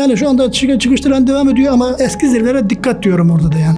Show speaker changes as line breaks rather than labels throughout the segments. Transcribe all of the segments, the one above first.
Yani şu anda çık- çıkış trend devam ediyor ama eski zirvelere dikkat diyorum orada da yani.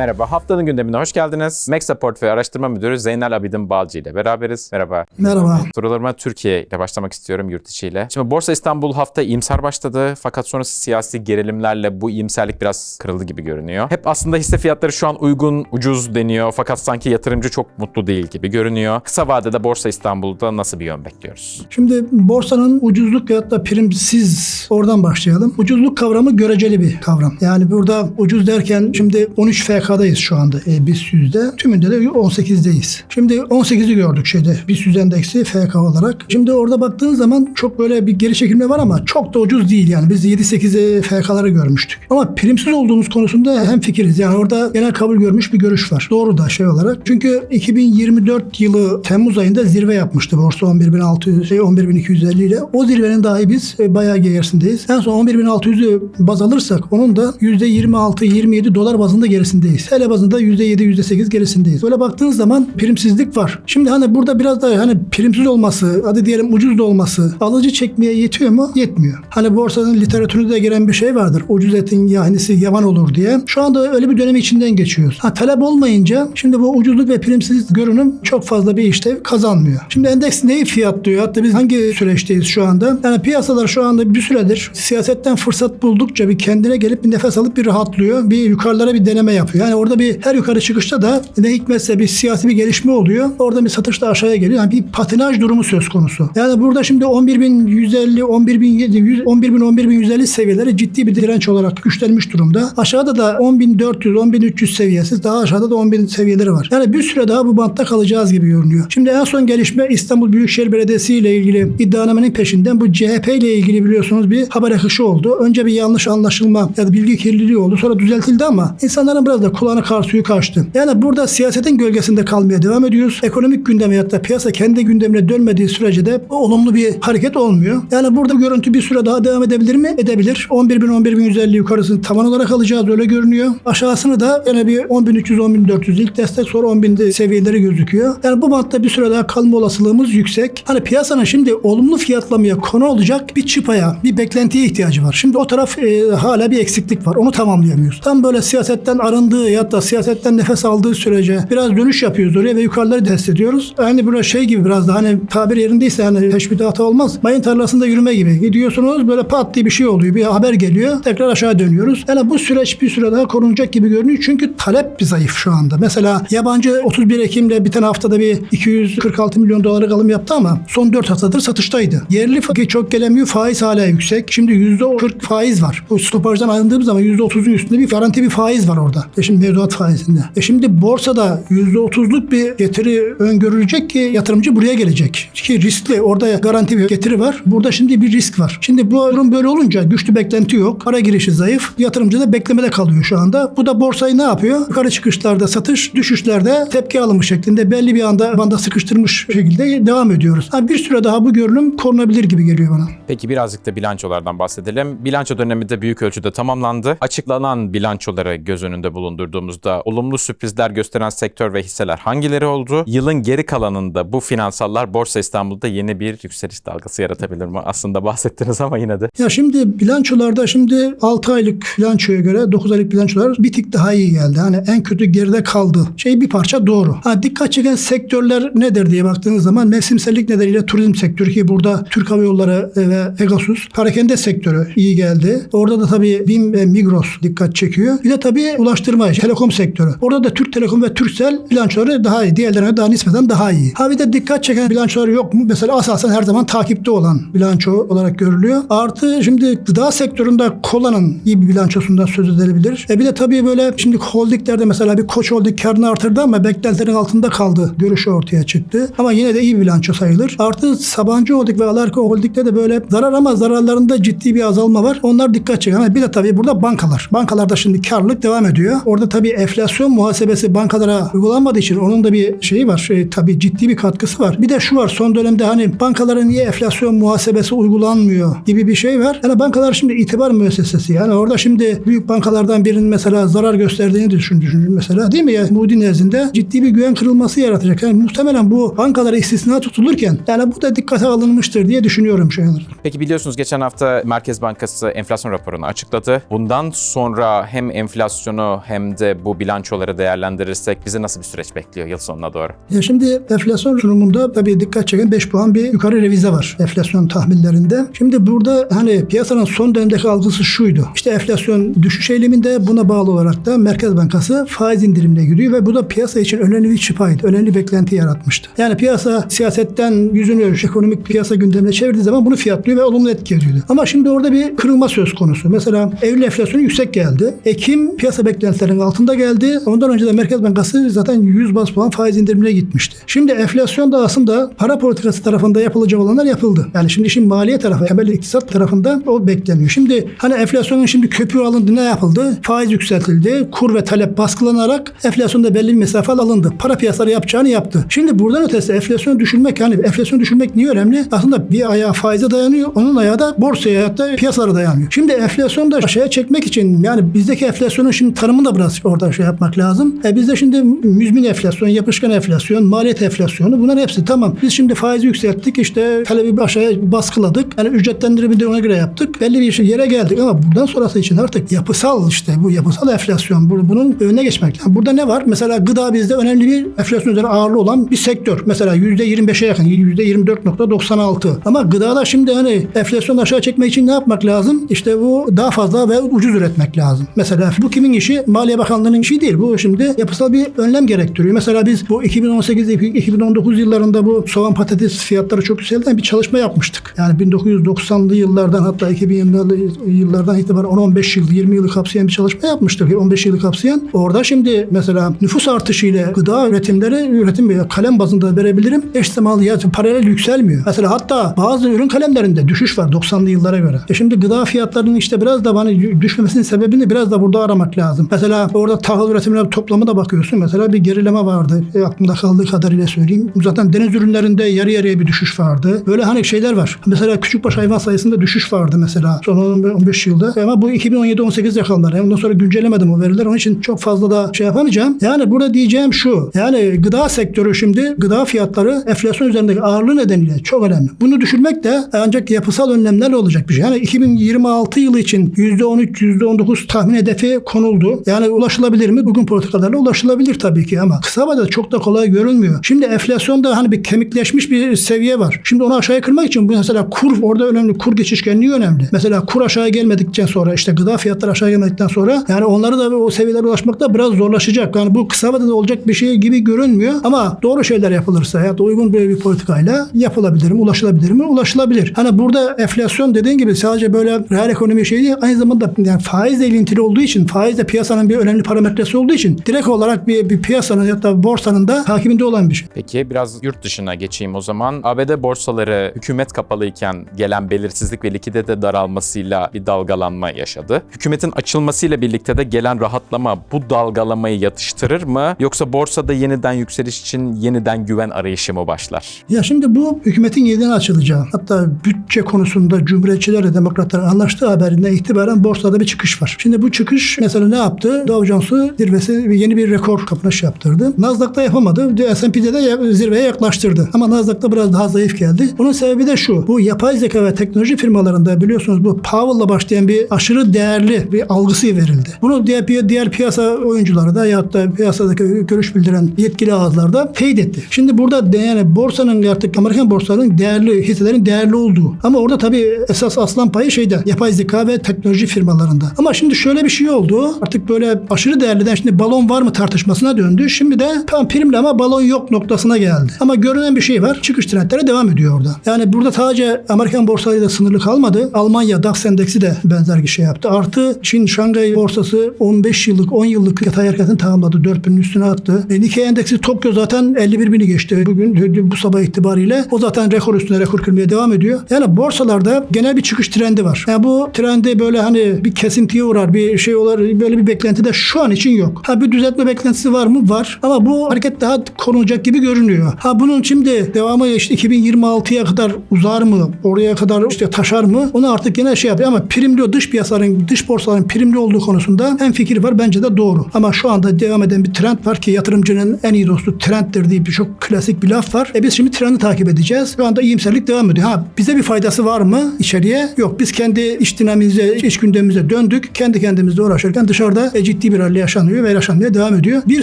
Merhaba, haftanın gündemine hoş geldiniz. Mexa Portföy Araştırma Müdürü Zeynel Abidin Balcı ile beraberiz. Merhaba.
Merhaba.
Sorularıma Türkiye ile başlamak istiyorum yurt içi ile. Şimdi Borsa İstanbul hafta iyimser başladı fakat sonrası siyasi gerilimlerle bu iyimserlik biraz kırıldı gibi görünüyor. Hep aslında hisse fiyatları şu an uygun, ucuz deniyor fakat sanki yatırımcı çok mutlu değil gibi görünüyor. Kısa vadede Borsa İstanbul'da nasıl bir yön bekliyoruz?
Şimdi borsanın ucuzluk veyahut da primsiz oradan başlayalım. Ucuzluk kavramı göreceli bir kavram. Yani burada ucuz derken şimdi 13 FK'dayız şu anda e, BIST yüzde. Tümünde de 18'deyiz. Şimdi 18'i gördük şeyde BIST yüz endeksi FK olarak. Şimdi orada baktığın zaman çok böyle bir geri çekilme var ama çok da ucuz değil yani. Biz 7-8'e FK'ları görmüştük. Ama primsiz olduğumuz konusunda hem fikiriz. Yani orada genel kabul görmüş bir görüş var. Doğru da şey olarak. Çünkü 2024 yılı Temmuz ayında zirve yapmıştı borsa 11.600 şey 11.250 ile. O zirvenin dahi biz e, bayağı gerisindeyiz. En son 11.600'ü baz alırsak onun da %26-27 dolar bazında gerisindeyiz. Hele bazında %7-%8 gerisindeyiz. Böyle baktığınız zaman primsizlik var. Şimdi hani burada biraz da hani primsiz olması, hadi diyelim ucuz da olması alıcı çekmeye yetiyor mu? Yetmiyor. Hani borsanın literatüründe de gelen bir şey vardır. Ucuz etin yahnisi yavan olur diye. Şu anda öyle bir dönemi içinden geçiyoruz. Ha, talep olmayınca şimdi bu ucuzluk ve primsiz görünüm çok fazla bir işlev kazanmıyor. Şimdi endeks neyi fiyatlıyor? Hatta biz hangi süreçteyiz şu anda? Yani piyasalar şu anda bir süredir siyasetten fırsat buldukça bir kendine gelip bir nefes alıp bir rahatlıyor. Bir yukarılara bir deneme yapıyor. Yani orada bir her yukarı çıkışta da ne hikmetse bir siyasi bir gelişme oluyor. Orada bir satış da aşağıya geliyor. Yani bir patinaj durumu söz konusu. Yani burada şimdi 11.150, 11.700, 11.000, 11.150 seviyeleri ciddi bir direnç olarak güçlenmiş durumda. Aşağıda da 10.400, 10.300 seviyesi, daha aşağıda da 10.000 seviyeleri var. Yani bir süre daha bu bantta kalacağız gibi görünüyor. Şimdi en son gelişme İstanbul Büyükşehir Belediyesi ile ilgili iddianamenin peşinden bu CHP ile ilgili biliyorsunuz bir haber akışı oldu. Önce bir yanlış anlaşılma ya da bilgi kirliliği oldu. Sonra düzeltildi ama insanların biraz da kulağına kar suyu kaçtı. Yani burada siyasetin gölgesinde kalmaya devam ediyoruz. Ekonomik gündeme ya da piyasa kendi gündemine dönmediği sürece de olumlu bir hareket olmuyor. Yani burada görüntü bir süre daha devam edebilir mi? Edebilir. 11.000 11.150 yukarısını tavan olarak alacağız öyle görünüyor. Aşağısını da yine bir 10.300 10.400 ilk destek sonra 10.000 seviyeleri gözüküyor. Yani bu bantta bir süre daha kalma olasılığımız yüksek. Hani piyasanın şimdi olumlu fiyatlamaya konu olacak bir çıpaya, bir beklentiye ihtiyacı var. Şimdi o taraf e, hala bir eksiklik var. Onu tamamlayamıyoruz. Tam böyle siyasetten arındığı ya da siyasetten nefes aldığı sürece biraz dönüş yapıyoruz oraya ve yukarıları test ediyoruz. Aynı böyle şey gibi biraz da hani tabir yerindeyse hani teşbih hata olmaz. Mayın tarlasında yürüme gibi. Gidiyorsunuz böyle pat diye bir şey oluyor. Bir haber geliyor. Tekrar aşağı dönüyoruz. Yani bu süreç bir süre daha korunacak gibi görünüyor. Çünkü talep bir zayıf şu anda. Mesela yabancı 31 Ekim'de biten haftada bir 246 milyon dolarlık alım yaptı ama son 4 haftadır satıştaydı. Yerli çok gelemiyor. Faiz hala yüksek. Şimdi %40 faiz var. Bu stopajdan ayrıldığımız zaman %30'un üstünde bir garanti bir faiz var orada. E şimdi mevduat faizinde. E şimdi borsada %30'luk bir getiri öngörülecek ki yatırımcı buraya gelecek. Ki riskli. Orada garanti bir getiri var. Burada şimdi bir risk var. Şimdi bu durum böyle olunca güçlü beklenti yok. Para girişi zayıf. Yatırımcı da beklemede kalıyor şu anda. Bu da borsayı ne yapıyor? Yukarı çıkışlarda satış, düşüşlerde tepki alımı şeklinde belli bir anda banda sıkıştırmış şekilde devam ediyoruz. Ha, bir süre daha bu görünüm korunabilir gibi geliyor bana.
Peki birazcık da bilançolardan bahsedelim. Bilanço dönemi de büyük ölçüde tamamlandı. Açıklanan bilançoları göz önünde bulundurduğumuzda olumlu sürprizler gösteren sektör ve hisseler hangileri oldu? Yılın geri kalanında bu finansallar Borsa İstanbul'da yeni bir yükseliş dalgası yaratabilir mi? Aslında bahsettiniz ama yine de.
Ya şimdi bilançolarda şimdi 6 aylık bilançoya göre 9 aylık bilançolar bir tık daha iyi geldi. Hani en kötü geride kaldı. Şey bir parça doğru. Ha, dikkat çeken sektörler nedir diye baktığınız zaman mevsimsellik nedeniyle turizm sektörü ki burada Türk Hava Yolları ve Pegasus parakende sektörü iyi geldi. Orada da tabii BİM ve Migros dikkat çekiyor. Bir de tabii ulaştırma, telekom sektörü. Orada da Türk Telekom ve Turkcell bilançoları daha iyi. Diğerlerine daha nispeten daha iyi. Ha bir de dikkat çeken bilançoları yok mu? Mesela asasen her zaman takipte olan bilanço olarak görülüyor. Artı şimdi gıda sektöründe Kola'nın iyi bir bilançosundan söz edilebilir. E bir de tabii böyle şimdi holdinglerde mesela bir Koç Holding karını artırdı ama beklentilerin altında kaldı görüşü ortaya çıktı. Ama yine de iyi bir bilanço sayılır. Artı Sabancı Holding ve Alarko Holding'de de böyle zarar ama zararlarında ciddi bir azalma var. Onlar dikkat çekiyor. Ama bir de tabii burada bankalar. Bankalarda şimdi karlılık devam ediyor. Orada orada tabii enflasyon muhasebesi bankalara uygulanmadığı için onun da bir şeyi var. Şey, tabii ciddi bir katkısı var. Bir de şu var son dönemde hani bankalara niye enflasyon muhasebesi uygulanmıyor gibi bir şey var. Yani bankalar şimdi itibar müessesesi. Yani orada şimdi büyük bankalardan birinin mesela zarar gösterdiğini düşün, düşün mesela değil mi? Yani Moody nezdinde ciddi bir güven kırılması yaratacak. Yani muhtemelen bu bankalara istisna tutulurken yani bu da dikkate alınmıştır diye düşünüyorum şey olarak.
Peki biliyorsunuz geçen hafta Merkez Bankası enflasyon raporunu açıkladı. Bundan sonra hem enflasyonu hem de bu bilançoları değerlendirirsek bizi nasıl bir süreç bekliyor yıl sonuna doğru?
Ya şimdi enflasyon sunumunda tabii dikkat çeken 5 puan bir yukarı revize var enflasyon tahminlerinde. Şimdi burada hani piyasanın son dönemdeki algısı şuydu. İşte enflasyon düşüş eğiliminde buna bağlı olarak da Merkez Bankası faiz indirimine gidiyor ve bu da piyasa için önemli bir çıpaydı. Önemli beklenti yaratmıştı. Yani piyasa siyasetten yüzünü ekonomik piyasa gündemine çevirdiği zaman bunu fiyatlıyor ve olumlu etki ediyordu. Ama şimdi orada bir kırılma söz konusu. Mesela Eylül enflasyonu yüksek geldi. Ekim piyasa beklentilerinin altında geldi. Ondan önce de Merkez Bankası zaten 100 bas puan faiz indirimine gitmişti. Şimdi enflasyon da aslında para politikası tarafında yapılacak olanlar yapıldı. Yani şimdi işin maliye tarafı, temel iktisat tarafında o bekleniyor. Şimdi hani enflasyonun şimdi köpüğü alındı ne yapıldı? Faiz yükseltildi. Kur ve talep baskılanarak enflasyonda belli bir mesafe alındı. Para piyasaları yapacağını yaptı. Şimdi buradan ötesi enflasyonu düşürmek yani enflasyonu düşürmek niye önemli? Aslında bir ayağı faize dayanıyor. Onun ayağı da borsaya hatta piyasalara dayanıyor. Şimdi enflasyonu da aşağıya çekmek için yani bizdeki enflasyonun şimdi tanımını da biraz orada şey yapmak lazım. E bizde şimdi müzmin enflasyon, yapışkan enflasyon, maliyet enflasyonu bunların hepsi tamam. Biz şimdi faizi yükselttik işte talebi aşağıya baskıladık. Yani ücretlendirimi de ona göre yaptık. Belli bir yere geldik ama buradan sonrası için artık yapısal işte bu yapısal enflasyon bu- bunun önüne geçmek. Yani burada ne var? Mesela gıda bizde önemli bir enflasyon üzerine ağırlığı olan bir sektör. Mesela %25'e yakın %24.96. Ama gıdada şimdi hani enflasyonu aşağı çekmek için ne yapmak lazım? İşte bu daha fazla ve ucuz üretmek lazım. Mesela bu kimin işi? Maliye Bakanlığı'nın işi değil. Bu şimdi yapısal bir önlem gerektiriyor. Mesela biz bu 2018-2019 yıllarında bu soğan patates fiyatları çok yükseldiğinden bir çalışma yapmıştık. Yani 1990'lı yıllardan hatta 2000'li yıllardan itibaren 10-15 yıl, 20 yılı kapsayan bir çalışma yapmıştık. 15 yılı kapsayan. Orada şimdi mesela nüfus artışı ile gıda üretimleri üretim kalem bazında verebilirim. Eş zamanlı ya paralel yükselmiyor. Mesela hatta bazı ürün kalemlerinde düşüş var 90'lı yıllara göre. E şimdi gıda fiyatlarının işte biraz da hani düşmemesinin sebebini biraz da burada aramak lazım. Mesela orada tahıl üretimine toplamı da bakıyorsun. Mesela bir gerileme vardı. E, aklımda kaldığı kadarıyla söyleyeyim. Zaten deniz ürünlerinde yarı yarıya bir düşüş vardı. Böyle hani şeyler var. Mesela küçükbaş hayvan sayısında düşüş vardı mesela son 15 yılda. Ama bu 2017-18 rakamlar. Yani ondan sonra güncellemedim o veriler. Onun için çok fazla da şey yapamayacağım. Yani burada diyeceğim şu. Yani gıda sektörü şimdi gıda fiyatları enflasyon üzerindeki ağırlığı nedeniyle çok önemli. Bunu düşürmek de ancak yapısal önlemlerle olacak bir şey. Yani 2026 yılı için %13, %19 tahmin hedefi konuldu. Yani ulaşılabilir mi? Bugün politikalarla ulaşılabilir tabii ki ama kısa vadede çok da kolay görülmüyor. Şimdi enflasyonda hani bir kemikleşmiş bir seviye var. Şimdi onu aşağıya kırmak için bu mesela kur orada önemli. Kur geçişkenliği önemli. Mesela kur aşağı gelmedikten sonra işte gıda fiyatları aşağı gelmedikten sonra yani onları da o seviyelere ulaşmakta biraz zorlaşacak. Yani bu kısa vadede olacak bir şey gibi görünmüyor ama doğru şeyler yapılırsa ya da uygun bir, bir politikayla yapılabilir mi, ulaşılabilir mi? Ulaşılabilir. Hani burada enflasyon dediğin gibi sadece böyle reel ekonomi şey değil, aynı zamanda yani faizle ilintili olduğu için, faiz de piyasanın bir önemli parametresi olduğu için direkt olarak bir, bir piyasanın ya da borsanın da takibinde olan bir şey.
Peki biraz yurt dışına geçeyim o zaman. ABD borsaları hükümet kapalıyken gelen belirsizlik ve likidite daralmasıyla bir dalgalanma yaşadı. Hükümetin açılmasıyla birlikte de gelen rahatlama bu dalgalamayı yatıştırır mı? Yoksa borsada yeniden yükseliş için yeniden güven arayışı mı başlar?
Ya şimdi bu hükümetin yeniden açılacağı hatta bütçe konusunda Cumhuriyetçilerle Demokratların anlaştığı haberinden itibaren borsada bir çıkış var. Şimdi bu çıkış mesela ne yaptı? Dow Jones'u zirvesi yeni bir rekor kapanış yaptırdı. Nasdaq'ta yapamadı. S&P'de de zirveye yaklaştırdı. Ama Nasdaq'ta biraz daha zayıf geldi. Bunun sebebi de şu. Bu yapay zeka ve teknoloji firmalarında biliyorsunuz bu Powell'la başlayan bir aşırı değerli bir algısı verildi. Bunu diğer, diğer piyasa oyuncuları da ya da piyasadaki görüş bildiren yetkili ağızlarda teyit etti. Şimdi burada yani borsanın artık Amerikan borsalarının değerli hisselerin değerli olduğu. Ama orada tabii esas aslan payı şeyde yapay zeka ve teknoloji firmalarında. Ama şimdi şöyle bir şey oldu. Artık böyle aşırı değerliden şimdi balon var mı tartışmasına döndü. Şimdi de tam primli ama balon yok noktasına geldi. Ama görünen bir şey var. Çıkış trendleri devam ediyor orada. Yani burada sadece Amerikan borsaları da sınırlı kalmadı. Almanya DAX endeksi de benzer bir şey yaptı. Artı Çin Şangay borsası 15 yıllık 10 yıllık yatay hareketini tamamladı. 4000'in üstüne attı. E, Nikkei endeksi Tokyo zaten 51 bini geçti. Bugün bu sabah itibariyle o zaten rekor üstüne rekor kırmaya devam ediyor. Yani borsalarda genel bir çıkış trendi var. Yani bu trendi böyle hani bir kesintiye uğrar, bir şey olur, böyle bir beklenti de Türkiye'de şu an için yok. Ha bir düzeltme beklentisi var mı? Var. Ama bu hareket daha korunacak gibi görünüyor. Ha bunun şimdi devamı işte 2026'ya kadar uzar mı? Oraya kadar işte taşar mı? Onu artık yine şey yapıyor ama primli dış piyasaların, dış borsaların primli olduğu konusunda hem fikir var bence de doğru. Ama şu anda devam eden bir trend var ki yatırımcının en iyi dostu trenddir diye bir çok klasik bir laf var. E biz şimdi trendi takip edeceğiz. Şu anda iyimserlik devam ediyor. Ha bize bir faydası var mı içeriye? Yok. Biz kendi iş dinamimize, iş gündemimize döndük. Kendi kendimizle uğraşırken dışarıda e, ciddi bir halde yaşanıyor ve yaşanmaya devam ediyor. Bir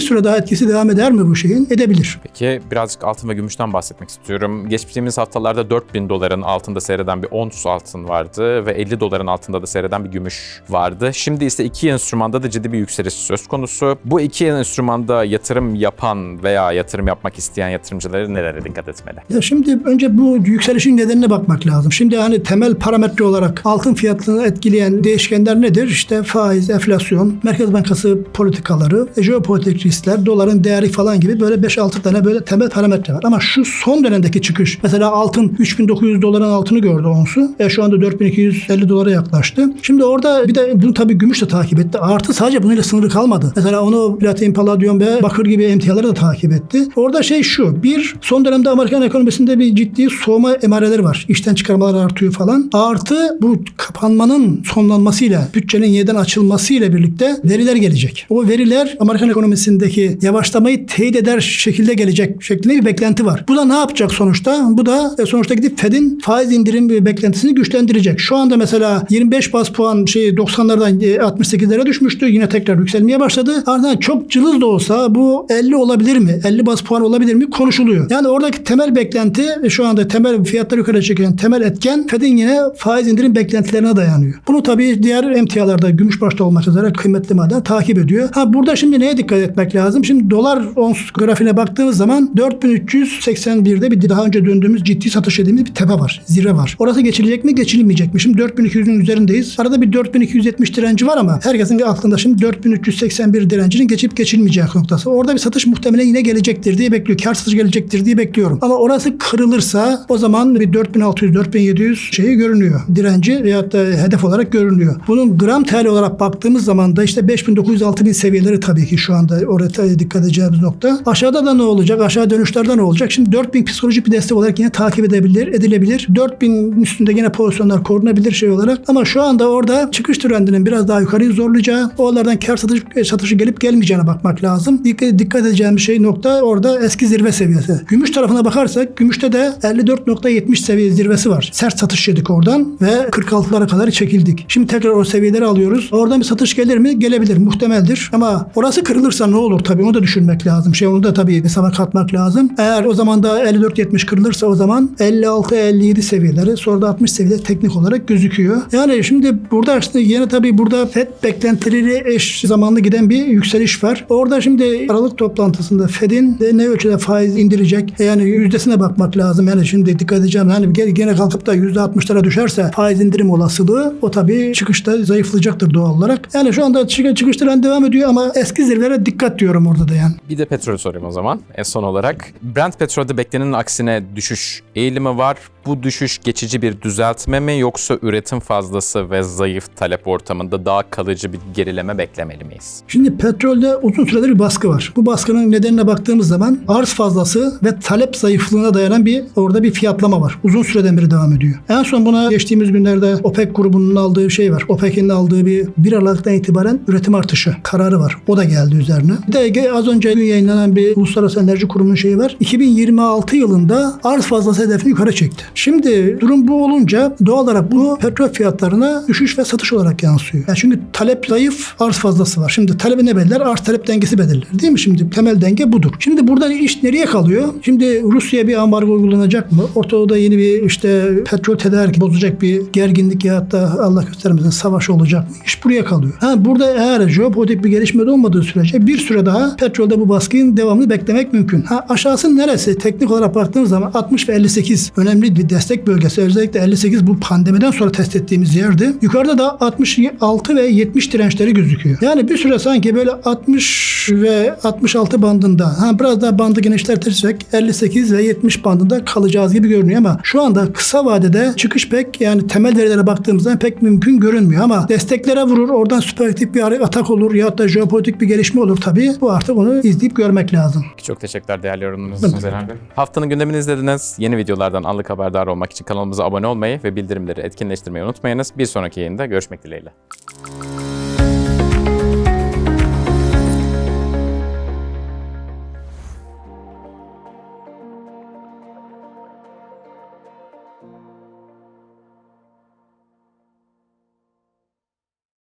süre daha etkisi devam eder mi bu şeyin? Edebilir.
Peki birazcık altın ve gümüşten bahsetmek istiyorum. Geçtiğimiz haftalarda 4000 doların altında seyreden bir ons altın vardı ve 50 doların altında da seyreden bir gümüş vardı. Şimdi ise iki enstrümanda da ciddi bir yükseliş söz konusu. Bu iki enstrümanda yatırım yapan veya yatırım yapmak isteyen yatırımcıları nelere dikkat etmeli?
Ya şimdi önce bu yükselişin nedenine bakmak lazım. Şimdi hani temel parametre olarak altın fiyatını etkileyen değişkenler nedir? İşte faiz, enflasyon, Merkez Bankası politikaları, jeopolitik riskler, doların değeri falan gibi böyle 5-6 tane böyle temel parametre var. Ama şu son dönemdeki çıkış mesela altın 3900 doların altını gördü onsu. E şu anda 4250 dolara yaklaştı. Şimdi orada bir de bunu tabii gümüş de takip etti. Artı sadece bununla sınırlı kalmadı. Mesela onu platin, paladyum ve bakır gibi emtiaları da takip etti. Orada şey şu. Bir, son dönemde Amerikan ekonomisinde bir ciddi soğuma emareleri var. İşten çıkarmalar artıyor falan. Artı bu kapanmanın sonlanmasıyla, bütçenin yeniden açılmasıyla birlikte veriler gelecek. O veriler Amerikan ekonomisindeki yavaşlamayı teyit eder şekilde gelecek şeklinde bir beklenti var. Bu da ne yapacak sonuçta? Bu da e, sonuçta gidip Fed'in faiz indirim beklentisini güçlendirecek. Şu anda mesela 25 bas puan şey 90'lardan e, 68'lere düşmüştü. Yine tekrar yükselmeye başladı. Ardından çok cılız da olsa bu 50 olabilir mi? 50 bas puan olabilir mi? Konuşuluyor. Yani oradaki temel beklenti e, şu anda temel fiyatları yukarı çeken temel etken Fed'in yine faiz indirim beklentilerine dayanıyor. Bunu tabii diğer emtialarda gümüş başta olmak üzere kıymetli maden takip ediyor. Ha burada şimdi neye dikkat etmek lazım? Şimdi dolar ons grafiğine baktığımız zaman 4381'de bir daha önce döndüğümüz ciddi satış dediğimiz bir tepe var. Zirve var. Orası geçilecek mi geçilemeyecek mi? Şimdi 4200'ün üzerindeyiz. Arada bir 4270 direnci var ama herkesin aklında şimdi 4381 direncinin geçip geçilmeyeceği noktası. Orada bir satış muhtemelen yine gelecektir diye bekliyor. Kar satışı gelecektir diye bekliyorum. Ama orası kırılırsa o zaman bir 4600-4700 şeyi görünüyor. Direnci veyahut da hedef olarak görünüyor. Bunun gram TL olarak baktığımız zaman da işte 5900-6000 seviyeleri tabii ki şu anda oraya dikkat edeceğimiz nokta. Aşağıda da ne olacak? Aşağı dönüşlerde ne olacak? Şimdi 4000 psikolojik bir destek olarak yine takip edebilir, edilebilir. 4000 üstünde yine pozisyonlar korunabilir şey olarak. Ama şu anda orada çıkış trendinin biraz daha yukarıyı zorlayacağı, oralardan kar satış, satışı gelip gelmeyeceğine bakmak lazım. Dikkat, dikkat edeceğimiz şey nokta orada eski zirve seviyesi. Gümüş tarafına bakarsak gümüşte de 54.70 seviye zirvesi var. Sert satış yedik oradan ve 46'lara kadar çekildik. Şimdi tekrar o seviyeleri alıyoruz. Oradan bir satış gelir mi? Gelebilir. Muhtemeldir. Ama orası kırılırsa ne olur tabii onu da düşünmek lazım. Şey onu da tabii hesaba katmak lazım. Eğer o zaman da 54-70 kırılırsa o zaman 56-57 seviyeleri sonra da 60 seviyeleri teknik olarak gözüküyor. Yani şimdi burada aslında yine tabii burada FED beklentileri eş zamanlı giden bir yükseliş var. Orada şimdi Aralık toplantısında FED'in ne ölçüde faiz indirecek yani yüzdesine bakmak lazım. Yani şimdi dikkat edeceğim. Yani gene- kalkıp da %60'lara düşerse faiz indirim olasılığı o tabii çıkışta zayıflayacaktır doğal olarak. Yani şu anda çık çıkış trend devam ediyor ama eski zirvelere dikkat diyorum orada da yani.
Bir de petrol sorayım o zaman en son olarak. Brent petrolde beklenenin aksine düşüş eğilimi var. Bu düşüş geçici bir düzeltme mi yoksa üretim fazlası ve zayıf talep ortamında daha kalıcı bir gerileme beklemeli miyiz?
Şimdi petrolde uzun süredir bir baskı var. Bu baskının nedenine baktığımız zaman arz fazlası ve talep zayıflığına dayanan bir orada bir fiyatlama var. Uzun süreden beri devam ediyor. En son buna geçtiğimiz günlerde OPEC grubunun aldığı şey var. OPEC'in aldığı bir 1 Aralık'tan itibaren üretim artışı kararı var. O da geldi üzerine. Bir de az önce yayınlanan bir Uluslararası Enerji Kurumu'nun şeyi var. 2026 yılında arz fazlası hedefini yukarı çekti. Şimdi durum bu olunca doğal olarak bu petrol fiyatlarına düşüş ve satış olarak yansıyor. Yani çünkü talep zayıf, arz fazlası var. Şimdi talebi ne belirler? Arz talep dengesi belirler. Değil mi? Şimdi temel denge budur. Şimdi burada iş nereye kalıyor? Şimdi Rusya bir ambargo uygulanacak mı? Ortada yeni bir işte petrol tedarik bozacak bir gerginlik ya da Allah göstermesin savaş olacak mı? İş buraya kalıyor. Ha, burada eğer jeopolitik bir gelişme de olmadığı sürece bir süre daha petrolde bu baskının devamını beklemek mümkün. Ha, aşağısı neresi? Teknik olarak baktığımız zaman 60 ve 58 önemli bir destek bölgesi. Özellikle 58 bu pandemiden sonra test ettiğimiz yerdi. Yukarıda da 66 ve 70 dirençleri gözüküyor. Yani bir süre sanki böyle 60 ve 66 bandında ha biraz daha bandı genişletirsek 58 ve 70 bandında kalacağız gibi görünüyor ama şu anda kısa vadede çıkış pek yani temel verilere baktığımızda pek mümkün görünmüyor ama desteklere vurur oradan süperlatif bir atak olur ya da jeopolitik bir gelişme olur tabii. Bu artık onu izleyip görmek lazım.
Çok teşekkürler değerli yorumunuz için Zeynep Bey. Haftanın gündemini izlediniz. Yeni videolardan anlık haberdar olmak için kanalımıza abone olmayı ve bildirimleri etkinleştirmeyi unutmayınız. Bir sonraki yayında görüşmek dileğiyle.